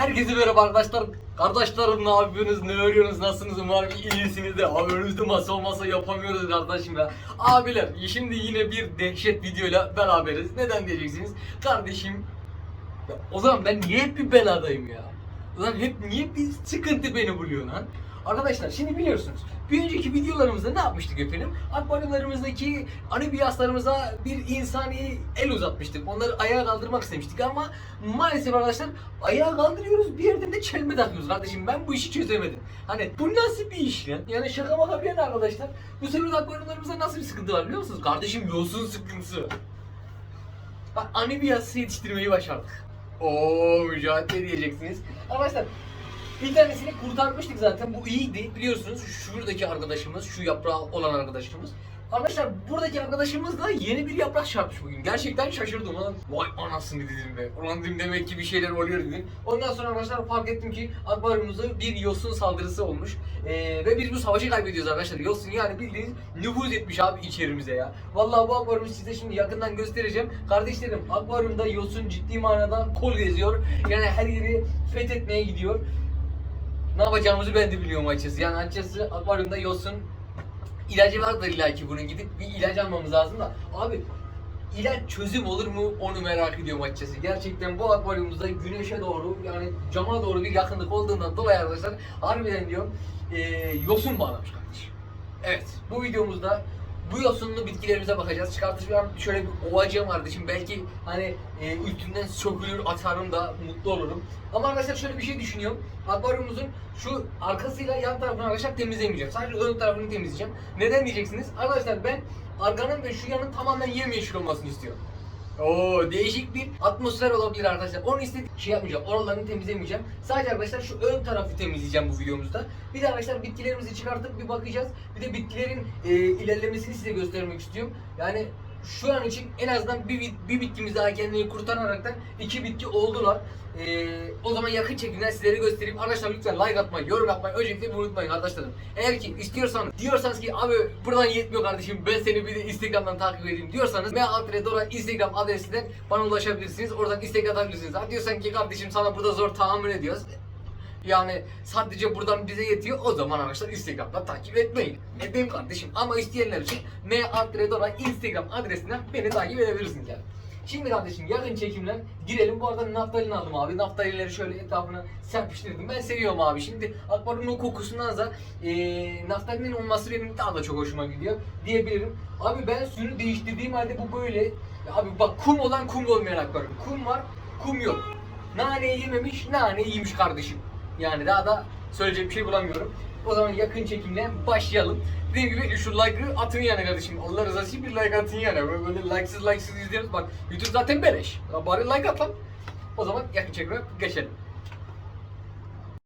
Herkese merhaba arkadaşlar. Kardeşlerim ne yapıyorsunuz, ne örüyorsunuz, nasılsınız? Umarım iyisiniz de. Abi önümüzde masa olmasa yapamıyoruz kardeşim ya. Abiler şimdi yine bir dehşet videoyla beraberiz. Neden diyeceksiniz? Kardeşim ya, o zaman ben niye hep bir beladayım ya? O zaman hep niye bir sıkıntı beni buluyor lan? Arkadaşlar şimdi biliyorsunuz bir önceki videolarımızda ne yapmıştık efendim? Akvaryumlarımızdaki anibiyaslarımıza bir insani el uzatmıştık. Onları ayağa kaldırmak istemiştik ama maalesef arkadaşlar ayağa kaldırıyoruz bir yerden de çelme takıyoruz kardeşim. Ben bu işi çözemedim. Hani bu nasıl bir iş lan? Yani şaka maka bir yana arkadaşlar. Bu sefer akvaryumlarımızda nasıl bir sıkıntı var biliyor musunuz? Kardeşim yosun sıkıntısı. Bak anibiyası yetiştirmeyi başardık. Oo mücadele diyeceksiniz. Arkadaşlar bir tanesini kurtarmıştık zaten. Bu iyiydi. Biliyorsunuz şuradaki arkadaşımız, şu yaprağı olan arkadaşımız. Arkadaşlar buradaki arkadaşımızla yeni bir yaprak çarpmış bugün. Gerçekten şaşırdım lan. Vay anasını dedim be. Ulan dedim demek ki bir şeyler oluyor dedim. Ondan sonra arkadaşlar fark ettim ki akvaryumumuzda bir yosun saldırısı olmuş. Ee, ve biz bu savaşı kaybediyoruz arkadaşlar. Yosun yani bildiğiniz nüfuz etmiş abi içerimize ya. Vallahi bu akvaryumu size şimdi yakından göstereceğim. Kardeşlerim akvaryumda yosun ciddi manada kol geziyor. Yani her yeri fethetmeye gidiyor ne yapacağımızı ben de biliyorum açıkçası. Yani açıkçası akvaryumda yosun ilacı vardır illa ki bunun gidip bir ilaç almamız lazım da abi ilaç çözüm olur mu onu merak ediyorum açıkçası. Gerçekten bu akvaryumumuzda güneşe doğru yani cama doğru bir yakınlık olduğundan dolayı arkadaşlar harbiden diyorum eee yosun bağlamış kardeşim. Evet bu videomuzda bu yosunlu bitkilerimize bakacağız. Çıkartacağım şöyle bir ovacığım vardı. Şimdi belki hani e, üstünden sökülür atarım da mutlu olurum. Ama arkadaşlar şöyle bir şey düşünüyorum. Akvaryumumuzun şu arkasıyla yan tarafını arkadaşlar temizlemeyeceğim. Sadece ön tarafını temizleyeceğim. Neden diyeceksiniz? Arkadaşlar ben arkanın ve şu yanın tamamen yemyeşil olmasını istiyorum. Oo değişik bir atmosfer olabilir arkadaşlar. Onu istediğim şey yapmayacağım. Oralarını temizlemeyeceğim. Sadece arkadaşlar şu ön tarafı temizleyeceğim bu videomuzda. Bir de arkadaşlar bitkilerimizi çıkartıp bir bakacağız. Bir de bitkilerin e, ilerlemesini size göstermek istiyorum. Yani şu an için en azından bir, bir bitkimiz daha kendini kurtararaktan iki bitki oldular. E, o zaman yakın çekimden sizlere göstereyim. Arkadaşlar lütfen like atmayı, yorum yapmayı öncelikle bunu unutmayın arkadaşlarım. Eğer ki istiyorsanız, diyorsanız ki abi buradan yetmiyor kardeşim ben seni bir de Instagram'dan takip edeyim diyorsanız me Dora Instagram adresinden bana ulaşabilirsiniz. Oradan istek atabilirsiniz. Ha diyorsan ki kardeşim sana burada zor tahammül ediyoruz. Yani sadece buradan bize yetiyor. O zaman arkadaşlar Instagram'da takip etmeyin. Edeyim kardeşim. Ama isteyenler için M Dora Instagram adresinden beni takip edebilirsiniz yani. Şimdi kardeşim yakın çekimden girelim. Bu arada naftalin aldım abi. Naftalinleri şöyle etrafına serpiştirdim. Ben seviyorum abi. Şimdi akvaryumun kokusundan da e, naftalinin olması benim daha da çok hoşuma gidiyor diyebilirim. Abi ben suyunu değiştirdiğim halde bu böyle. Abi bak kum olan kum olmayan akvaryum. Kum var, kum yok. Nane yememiş, nane yemiş kardeşim. Yani daha da söyleyecek bir şey bulamıyorum. O zaman yakın çekimden başlayalım. Dediğim gibi şu like'ı atın yani kardeşim. Allah rızası için bir like atın yani. Böyle, böyle like'sız like'sız izliyoruz. Bak YouTube zaten beleş. Bari like at lan. O zaman yakın çekime geçelim.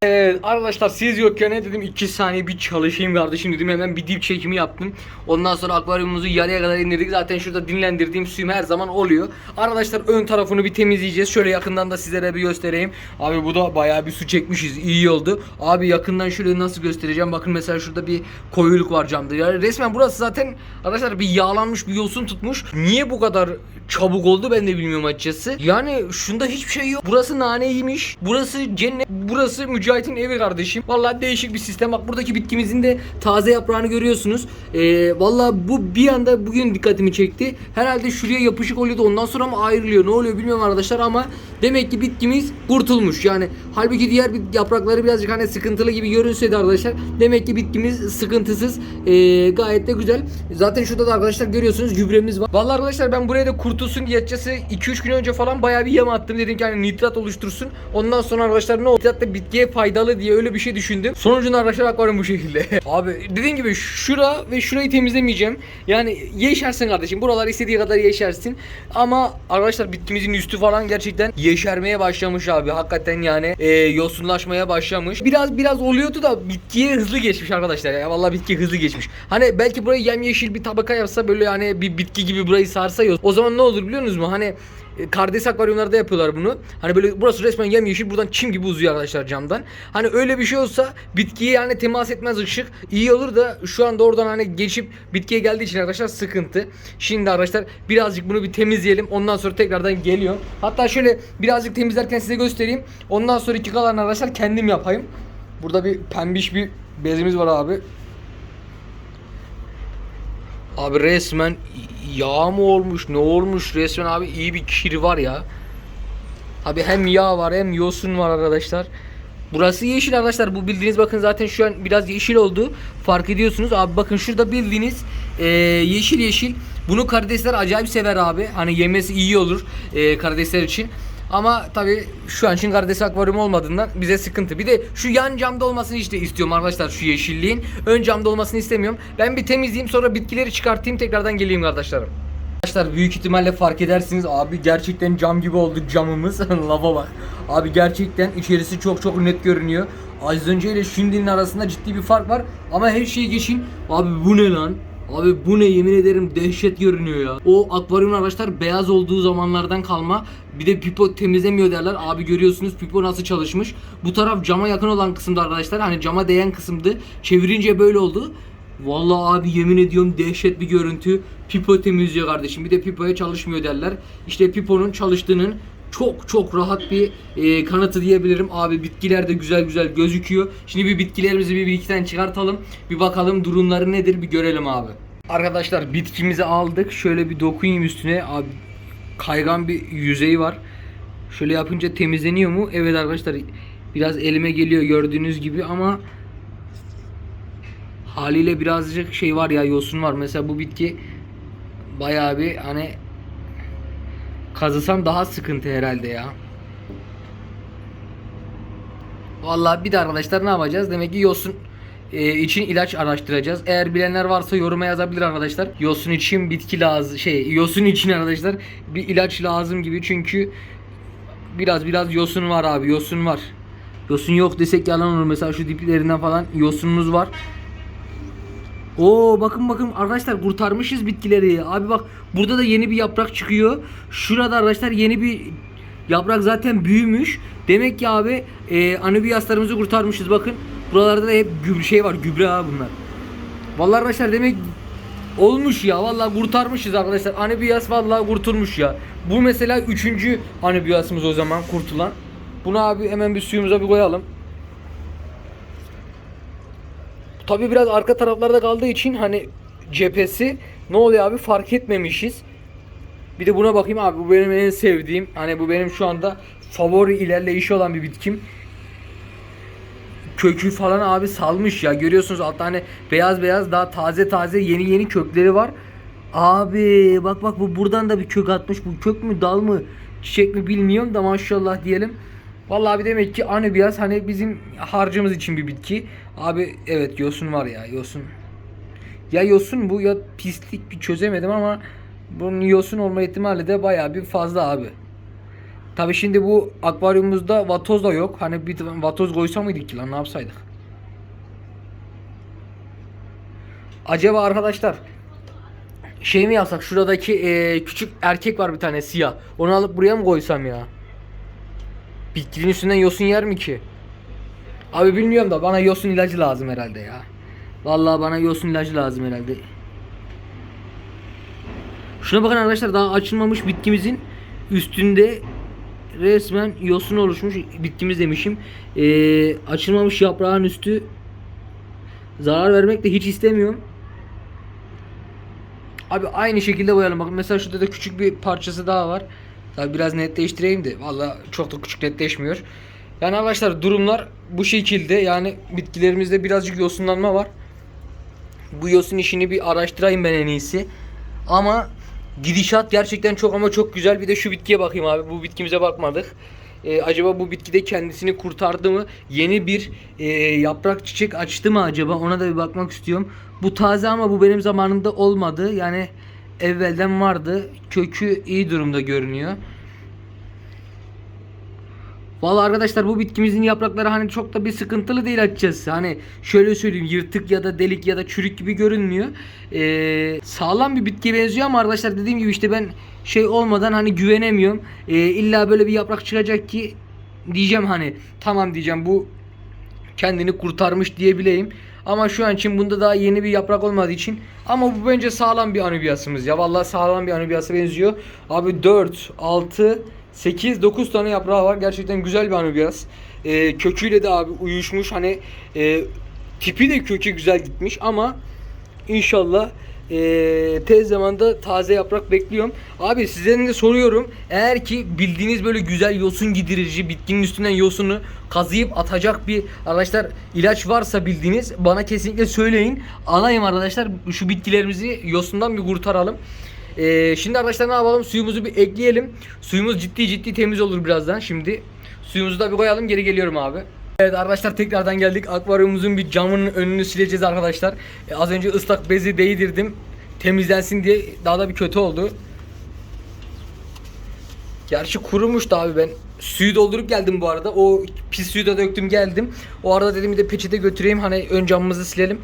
Evet arkadaşlar siz yokken dedim 2 saniye bir çalışayım kardeşim dedim hemen bir dip çekimi yaptım. Ondan sonra akvaryumumuzu yarıya kadar indirdik. Zaten şurada dinlendirdiğim suyum her zaman oluyor. Arkadaşlar ön tarafını bir temizleyeceğiz. Şöyle yakından da sizlere bir göstereyim. Abi bu da bayağı bir su çekmişiz. iyi oldu. Abi yakından şöyle nasıl göstereceğim. Bakın mesela şurada bir koyuluk var camda. Yani resmen burası zaten arkadaşlar bir yağlanmış bir yosun tutmuş. Niye bu kadar çabuk oldu ben de bilmiyorum açıkçası. Yani şunda hiçbir şey yok. Burası naneymiş. Burası cennet. Burası Mücahit'in evi kardeşim. Vallahi değişik bir sistem. Bak buradaki bitkimizin de taze yaprağını görüyorsunuz. Ee, vallahi bu bir anda bugün dikkatimi çekti. Herhalde şuraya yapışık oluyordu. Ondan sonra mı ayrılıyor? Ne oluyor bilmiyorum arkadaşlar ama demek ki bitkimiz kurtulmuş. Yani halbuki diğer yaprakları birazcık hani sıkıntılı gibi görünse de arkadaşlar demek ki bitkimiz sıkıntısız. Ee, gayet de güzel. Zaten şurada da arkadaşlar görüyorsunuz gübremiz var. Vallahi arkadaşlar ben buraya da kurtulsun diye açıkçası 2-3 gün önce falan bayağı bir yem attım. Dedim ki hani nitrat oluştursun. Ondan sonra arkadaşlar ne oldu? Nitrat da bitkiye faydalı diye öyle bir şey düşündüm. Sonucunda arkadaşlar akvaryum bu şekilde. Abi dediğim gibi şura ve şurayı temizlemeyeceğim. Yani yeşersin kardeşim. Buralar istediği kadar yeşersin. Ama arkadaşlar bitkimizin üstü falan gerçekten yeşermeye başlamış abi. Hakikaten yani e, yosunlaşmaya başlamış. Biraz biraz oluyordu da bitkiye hızlı geçmiş arkadaşlar. Ya vallahi bitki hızlı geçmiş. Hani belki burayı yemyeşil bir tabaka yapsa böyle yani bir bitki gibi burayı sarsa o zaman ne olur biliyor musunuz mu? Hani e, kardeş akvaryumlarda yapıyorlar bunu. Hani böyle burası resmen yemyeşil buradan çim gibi uzuyor arkadaşlar camdan. Hani öyle bir şey olsa bitkiye yani temas etmez ışık. iyi olur da şu anda oradan hani geçip bitkiye geldiği için arkadaşlar sıkıntı. Şimdi arkadaşlar birazcık bunu bir temizleyelim. Ondan sonra tekrardan geliyor. Hatta şöyle birazcık temizlerken size göstereyim. Ondan sonra iki kalanını arkadaşlar kendim yapayım. Burada bir pembiş bir bezimiz var abi. Abi resmen yağ mı olmuş ne olmuş resmen abi iyi bir kir var ya. Abi hem yağ var hem yosun var arkadaşlar. Burası yeşil arkadaşlar bu bildiğiniz bakın zaten şu an biraz yeşil oldu. Fark ediyorsunuz abi bakın şurada bildiğiniz e, yeşil yeşil. Bunu karidesler acayip sever abi. Hani yemesi iyi olur e, karidesler için. Ama tabi şu an için karides akvaryum olmadığından bize sıkıntı. Bir de şu yan camda olmasını işte istiyorum arkadaşlar şu yeşilliğin. Ön camda olmasını istemiyorum. Ben bir temizleyeyim sonra bitkileri çıkartayım tekrardan geleyim kardeşlerim. Arkadaşlar büyük ihtimalle fark edersiniz abi gerçekten cam gibi oldu camımız. Lava bak. Abi gerçekten içerisi çok çok net görünüyor. Az önce ile şimdinin arasında ciddi bir fark var. Ama her şeyi geçin. Abi bu ne lan? Abi bu ne yemin ederim dehşet görünüyor ya. O akvaryum arkadaşlar beyaz olduğu zamanlardan kalma. Bir de pipo temizlemiyor derler. Abi görüyorsunuz pipo nasıl çalışmış. Bu taraf cama yakın olan kısımda arkadaşlar. Hani cama değen kısımdı. Çevirince böyle oldu. Vallahi abi yemin ediyorum dehşet bir görüntü. Pipo temizliyor kardeşim. Bir de pipoya çalışmıyor derler. İşte piponun çalıştığının çok çok rahat bir e, kanıtı diyebilirim. Abi bitkiler de güzel güzel gözüküyor. Şimdi bir bitkilerimizi bir, bir iki tane çıkartalım. Bir bakalım durumları nedir bir görelim abi. Arkadaşlar bitkimizi aldık. Şöyle bir dokunayım üstüne. Abi kaygan bir yüzeyi var. Şöyle yapınca temizleniyor mu? Evet arkadaşlar biraz elime geliyor gördüğünüz gibi ama haliyle birazcık şey var ya yosun var. Mesela bu bitki bayağı bir hani kazısam daha sıkıntı herhalde ya. Vallahi bir de arkadaşlar ne yapacağız? Demek ki yosun e, için ilaç araştıracağız. Eğer bilenler varsa yoruma yazabilir arkadaşlar. Yosun için bitki lazım şey yosun için arkadaşlar bir ilaç lazım gibi çünkü biraz biraz yosun var abi yosun var. Yosun yok desek yalan olur. Mesela şu diplerinden falan yosunumuz var. Oo bakın bakın arkadaşlar kurtarmışız bitkileri. Abi bak burada da yeni bir yaprak çıkıyor. Şurada arkadaşlar yeni bir yaprak zaten büyümüş. Demek ki abi e, anubiyaslarımızı kurtarmışız bakın. Buralarda da hep gübre şey var gübre ha bunlar. Vallahi arkadaşlar demek olmuş ya vallahi kurtarmışız arkadaşlar. Anubiyas vallahi kurtulmuş ya. Bu mesela üçüncü anubiyasımız o zaman kurtulan. Bunu abi hemen bir suyumuza bir koyalım. Tabi biraz arka taraflarda kaldığı için hani cephesi ne oluyor abi fark etmemişiz. Bir de buna bakayım abi bu benim en sevdiğim hani bu benim şu anda favori ilerleyişi olan bir bitkim. Kökü falan abi salmış ya görüyorsunuz altta hani beyaz beyaz daha taze taze yeni yeni kökleri var. Abi bak bak bu buradan da bir kök atmış. Bu kök mü dal mı çiçek mi bilmiyorum da maşallah diyelim. Vallahi abi demek ki anubias hani bizim harcımız için bir bitki. Abi evet yosun var ya yosun. Ya yosun bu ya pislik bir çözemedim ama bunun yosun olma ihtimali de bayağı bir fazla abi. Tabi şimdi bu akvaryumumuzda vatoz da yok. Hani bir vatoz koysa mıydık ki lan ne yapsaydık? Acaba arkadaşlar şey mi yapsak şuradaki eee, küçük erkek var bir tane siyah. Onu alıp buraya mı koysam ya? Bitkinin üstünden yosun yer mi ki? Abi bilmiyorum da bana yosun ilacı lazım herhalde ya. Vallahi bana yosun ilacı lazım herhalde. Şuna bakın arkadaşlar daha açılmamış bitkimizin üstünde resmen yosun oluşmuş bitkimiz demişim. Ee, açılmamış yaprağın üstü zarar vermek de hiç istemiyorum. Abi aynı şekilde boyayalım. Bakın mesela şurada da küçük bir parçası daha var. Tabi biraz netleştireyim de valla çok da küçük netleşmiyor. Yani arkadaşlar durumlar bu şekilde. Yani bitkilerimizde birazcık yosunlanma var. Bu yosun işini bir araştırayım ben en iyisi. Ama gidişat gerçekten çok ama çok güzel. Bir de şu bitkiye bakayım abi. Bu bitkimize bakmadık. Ee, acaba bu bitkide kendisini kurtardı mı? Yeni bir e, yaprak çiçek açtı mı acaba? Ona da bir bakmak istiyorum. Bu taze ama bu benim zamanımda olmadı. Yani evvelden vardı. Kökü iyi durumda görünüyor. Vallahi arkadaşlar bu bitkimizin yaprakları hani çok da bir sıkıntılı değil açıkçası. Hani şöyle söyleyeyim yırtık ya da delik ya da çürük gibi görünmüyor. Ee, sağlam bir bitkiye benziyor ama arkadaşlar dediğim gibi işte ben şey olmadan hani güvenemiyorum. Ee, illa böyle bir yaprak çıkacak ki diyeceğim hani tamam diyeceğim bu kendini kurtarmış diyebileyim. Ama şu an için bunda daha yeni bir yaprak olmadığı için ama bu bence sağlam bir anubiasımız ya. Vallahi sağlam bir anubiasa benziyor. Abi 4, 6, 8, 9 tane yaprağı var. Gerçekten güzel bir anubias. Ee, köküyle de abi uyuşmuş. Hani e, tipi de kökü güzel gitmiş ama inşallah e, tez zamanda taze yaprak bekliyorum. Abi sizden de soruyorum. Eğer ki bildiğiniz böyle güzel yosun gidirici bitkinin üstünden yosunu kazıyıp atacak bir arkadaşlar ilaç varsa bildiğiniz bana kesinlikle söyleyin. Alayım arkadaşlar şu bitkilerimizi yosundan bir kurtaralım. E, şimdi arkadaşlar ne yapalım? Suyumuzu bir ekleyelim. Suyumuz ciddi ciddi temiz olur birazdan. Şimdi suyumuzu da bir koyalım. Geri geliyorum abi. Evet arkadaşlar tekrardan geldik. Akvaryumumuzun bir camının önünü sileceğiz arkadaşlar. E, az önce ıslak bezi değdirdim. Temizlensin diye daha da bir kötü oldu. Gerçi kurumuştu abi ben. Suyu doldurup geldim bu arada. O pis suyu da döktüm geldim. O arada dedim bir de peçete götüreyim. Hani ön camımızı silelim.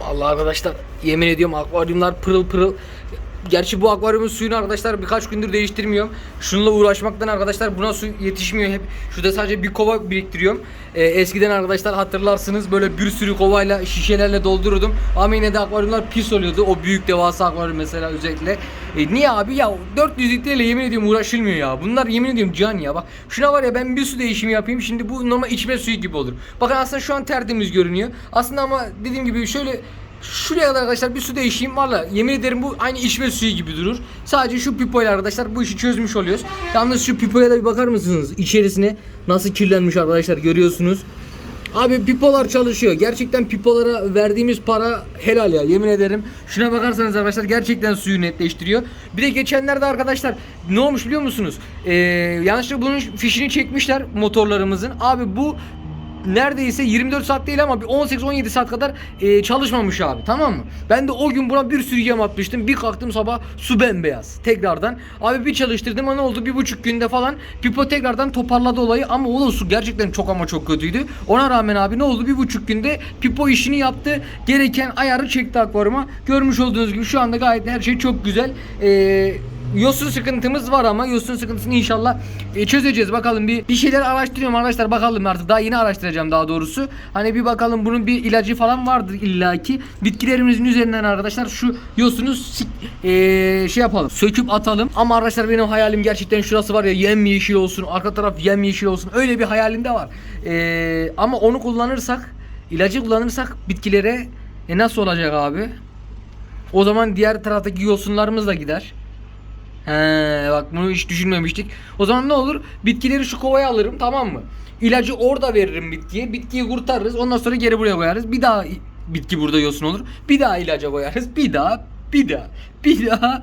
Vallahi arkadaşlar yemin ediyorum akvaryumlar pırıl pırıl. Gerçi bu akvaryumun suyunu arkadaşlar birkaç gündür değiştirmiyorum. Şununla uğraşmaktan arkadaşlar buna su yetişmiyor hep. Şurada sadece bir kova biriktiriyorum. Ee, eskiden arkadaşlar hatırlarsınız böyle bir sürü kovayla şişelerle doldururdum. Ama yine de akvaryumlar pis oluyordu. O büyük devasa akvaryum mesela özellikle. E, niye abi ya 400 litreyle yemin ediyorum uğraşılmıyor ya. Bunlar yemin ediyorum can ya bak. Şuna var ya ben bir su değişimi yapayım. Şimdi bu normal içme suyu gibi olur. Bakın aslında şu an tertemiz görünüyor. Aslında ama dediğim gibi şöyle Şuraya kadar arkadaşlar bir su değişeyim valla yemin ederim bu aynı içme suyu gibi durur. Sadece şu pipoyla arkadaşlar bu işi çözmüş oluyoruz. Yalnız şu pipoya da bir bakar mısınız? İçerisine nasıl kirlenmiş arkadaşlar görüyorsunuz. Abi pipolar çalışıyor. Gerçekten pipolara verdiğimiz para helal ya yemin ederim. Şuna bakarsanız arkadaşlar gerçekten suyu netleştiriyor. Bir de geçenlerde arkadaşlar ne olmuş biliyor musunuz? Ee, yanlışlıkla bunun fişini çekmişler motorlarımızın. Abi bu neredeyse 24 saat değil ama bir 18-17 saat kadar e, çalışmamış abi tamam mı? Ben de o gün buna bir sürü yem atmıştım. Bir kalktım sabah su bembeyaz tekrardan. Abi bir çalıştırdım ama ne oldu? Bir buçuk günde falan pipo tekrardan toparladı olayı ama o da su gerçekten çok ama çok kötüydü. Ona rağmen abi ne oldu? Bir buçuk günde pipo işini yaptı. Gereken ayarı çekti akvaryuma. Görmüş olduğunuz gibi şu anda gayet her şey çok güzel. Eee yosun sıkıntımız var ama yosun sıkıntısını inşallah e, çözeceğiz. Bakalım bir bir şeyler araştırıyorum arkadaşlar. Bakalım artık daha yeni araştıracağım daha doğrusu. Hani bir bakalım bunun bir ilacı falan vardır illaki. Bitkilerimizin üzerinden arkadaşlar şu yosunu e, şey yapalım. Söküp atalım. Ama arkadaşlar benim hayalim gerçekten şurası var ya yem yeşil olsun. Arka taraf yem yeşil olsun. Öyle bir hayalim de var. E, ama onu kullanırsak ilacı kullanırsak bitkilere e, nasıl olacak abi? O zaman diğer taraftaki yosunlarımız da gider. He bak bunu hiç düşünmemiştik. O zaman ne olur? Bitkileri şu kovaya alırım tamam mı? İlacı orada veririm bitkiye. Bitkiyi kurtarırız. Ondan sonra geri buraya koyarız. Bir daha bitki burada yosun olur. Bir daha ilaca koyarız. Bir daha, bir daha, bir daha,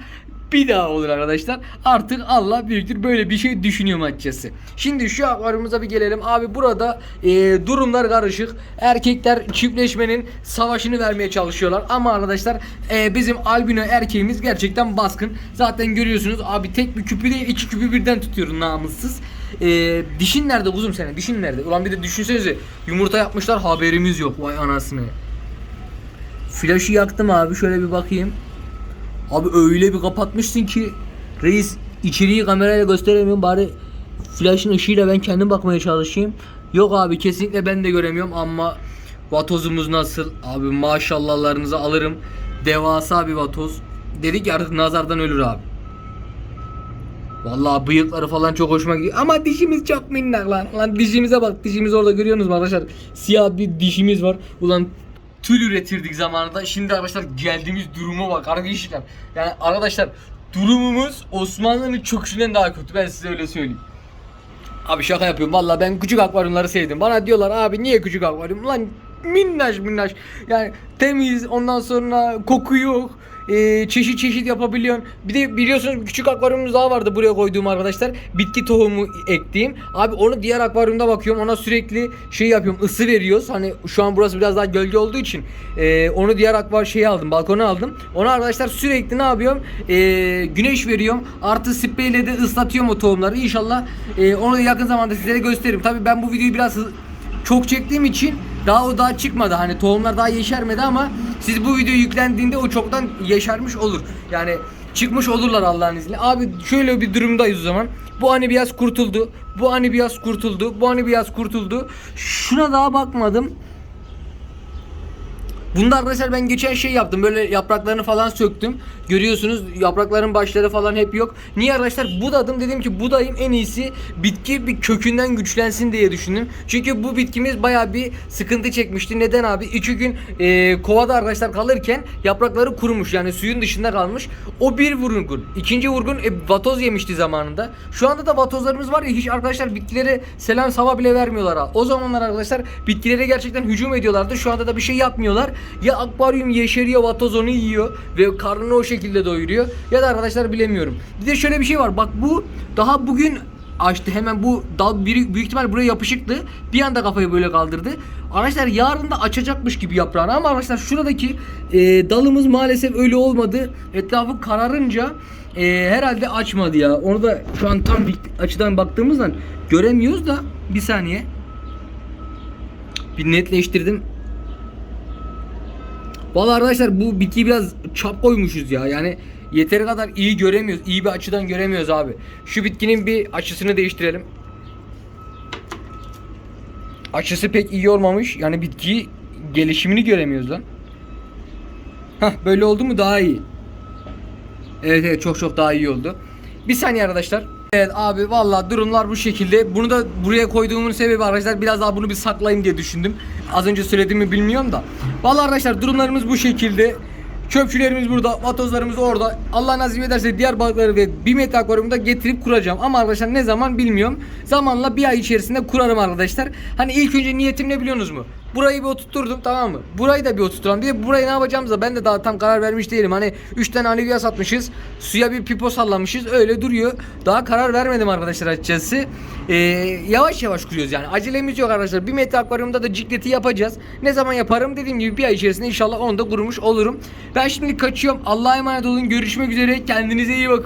bir daha olur arkadaşlar. Artık Allah büyüktür. Böyle bir şey düşünüyorum açıkçası. Şimdi şu akvaryumumuza bir gelelim. Abi burada e, durumlar karışık. Erkekler çiftleşmenin savaşını vermeye çalışıyorlar. Ama arkadaşlar e, bizim albino erkeğimiz gerçekten baskın. Zaten görüyorsunuz abi tek bir küpü değil iki küpü birden tutuyorum namussuz. E, dişin nerede kuzum senin? Dişin nerede? Ulan bir de düşünsenize yumurta yapmışlar haberimiz yok. Vay anasını. Flaşı yaktım abi şöyle bir bakayım. Abi öyle bir kapatmışsın ki reis içeriği kamerayla gösteremiyorum bari flash'ın ışığıyla ben kendim bakmaya çalışayım. Yok abi kesinlikle ben de göremiyorum ama vatozumuz nasıl? Abi maşallahlarınızı alırım. Devasa bir vatoz. Dedik ya artık nazardan ölür abi. Vallahi bıyıkları falan çok hoşuma gidiyor. Ama dişimiz çok minnak lan. Lan dişimize bak. Dişimiz orada görüyorsunuz mu arkadaşlar? Siyah bir dişimiz var. Ulan tül üretirdik zamanında. Şimdi arkadaşlar geldiğimiz duruma bak arkadaşlar. Yani arkadaşlar durumumuz Osmanlı'nın çöküşünden daha kötü. Ben size öyle söyleyeyim. Abi şaka yapıyorum. Vallahi ben küçük akvaryumları sevdim. Bana diyorlar abi niye küçük akvaryum? Lan minnaş minnaş. Yani temiz ondan sonra koku yok. Ee, çeşit çeşit yapabiliyorsun. Bir de biliyorsunuz küçük akvaryumumuz daha vardı buraya koyduğum arkadaşlar. Bitki tohumu ektiğim. Abi onu diğer akvaryumda bakıyorum. Ona sürekli şey yapıyorum. ısı veriyoruz. Hani şu an burası biraz daha gölge olduğu için ee, onu diğer akvar şeyi aldım. Balkona aldım. Ona arkadaşlar sürekli ne yapıyorum? Ee, güneş veriyorum. Artı spreyle de ıslatıyorum o tohumları. İnşallah ee, onu yakın zamanda sizlere gösteririm. Tabii ben bu videoyu biraz çok çektiğim için daha o daha çıkmadı. Hani tohumlar daha yeşermedi ama siz bu video yüklendiğinde o çoktan yeşermiş olur. Yani çıkmış olurlar Allah'ın izniyle. Abi şöyle bir durumdayız o zaman. Bu anibiyas kurtuldu. Bu anibiyas kurtuldu. Bu anibiyas kurtuldu. Şuna daha bakmadım. Bunda arkadaşlar ben geçen şey yaptım. Böyle yapraklarını falan söktüm. Görüyorsunuz yaprakların başları falan hep yok. Niye arkadaşlar? Budadım. Dedim ki budayım en iyisi bitki bir kökünden güçlensin diye düşündüm. Çünkü bu bitkimiz baya bir sıkıntı çekmişti. Neden abi? İki gün e, kovada arkadaşlar kalırken yaprakları kurumuş. Yani suyun dışında kalmış. O bir vurgun. İkinci vurgun e, vatoz yemişti zamanında. Şu anda da vatozlarımız var ya hiç arkadaşlar bitkilere selam sava bile vermiyorlar ha. O zamanlar arkadaşlar bitkilere gerçekten hücum ediyorlardı. Şu anda da bir şey yapmıyorlar. Ya akvaryum yeşeriyor vatoz onu yiyor ve karnını o şekilde doyuruyor. Ya da arkadaşlar bilemiyorum. Bir de şöyle bir şey var. Bak bu daha bugün açtı. Hemen bu dal büyük ihtimal buraya yapışıktı. Bir anda kafayı böyle kaldırdı. Arkadaşlar yarın da açacakmış gibi yaprağını ama arkadaşlar şuradaki e, dalımız maalesef öyle olmadı. Etrafı kararınca e, herhalde açmadı ya. Onu da şu an tam bir açıdan baktığımızdan göremiyoruz da bir saniye. Bir netleştirdim. Vallahi arkadaşlar bu bitkiyi biraz çap koymuşuz ya. Yani yeteri kadar iyi göremiyoruz. İyi bir açıdan göremiyoruz abi. Şu bitkinin bir açısını değiştirelim. Açısı pek iyi olmamış. Yani bitki gelişimini göremiyoruz lan. Hah böyle oldu mu daha iyi. Evet evet çok çok daha iyi oldu. Bir saniye arkadaşlar. Evet abi vallahi durumlar bu şekilde. Bunu da buraya koyduğumun sebebi arkadaşlar biraz daha bunu bir saklayayım diye düşündüm. Az önce söylediğimi bilmiyorum da. Vallahi arkadaşlar durumlarımız bu şekilde. Çöpçülerimiz burada, vatozlarımız orada. Allah nasip ederse diğer balıkları ve bir metre akvaryumda getirip kuracağım. Ama arkadaşlar ne zaman bilmiyorum. Zamanla bir ay içerisinde kurarım arkadaşlar. Hani ilk önce niyetim ne biliyorsunuz mu? Burayı bir oturtturdum tamam mı? Burayı da bir oturtturalım. Bir de burayı ne yapacağımıza ben de daha tam karar vermiş değilim. Hani 3 tane alivya satmışız. Suya bir pipo sallamışız. Öyle duruyor. Daha karar vermedim arkadaşlar açıkçası. Ee, yavaş yavaş kuruyoruz yani. Acelemiz yok arkadaşlar. Bir metre akvaryumda da cikleti yapacağız. Ne zaman yaparım? Dediğim gibi bir ay içerisinde inşallah onu da kurmuş olurum. Ben şimdi kaçıyorum. Allah'a emanet olun. Görüşmek üzere. Kendinize iyi bakın.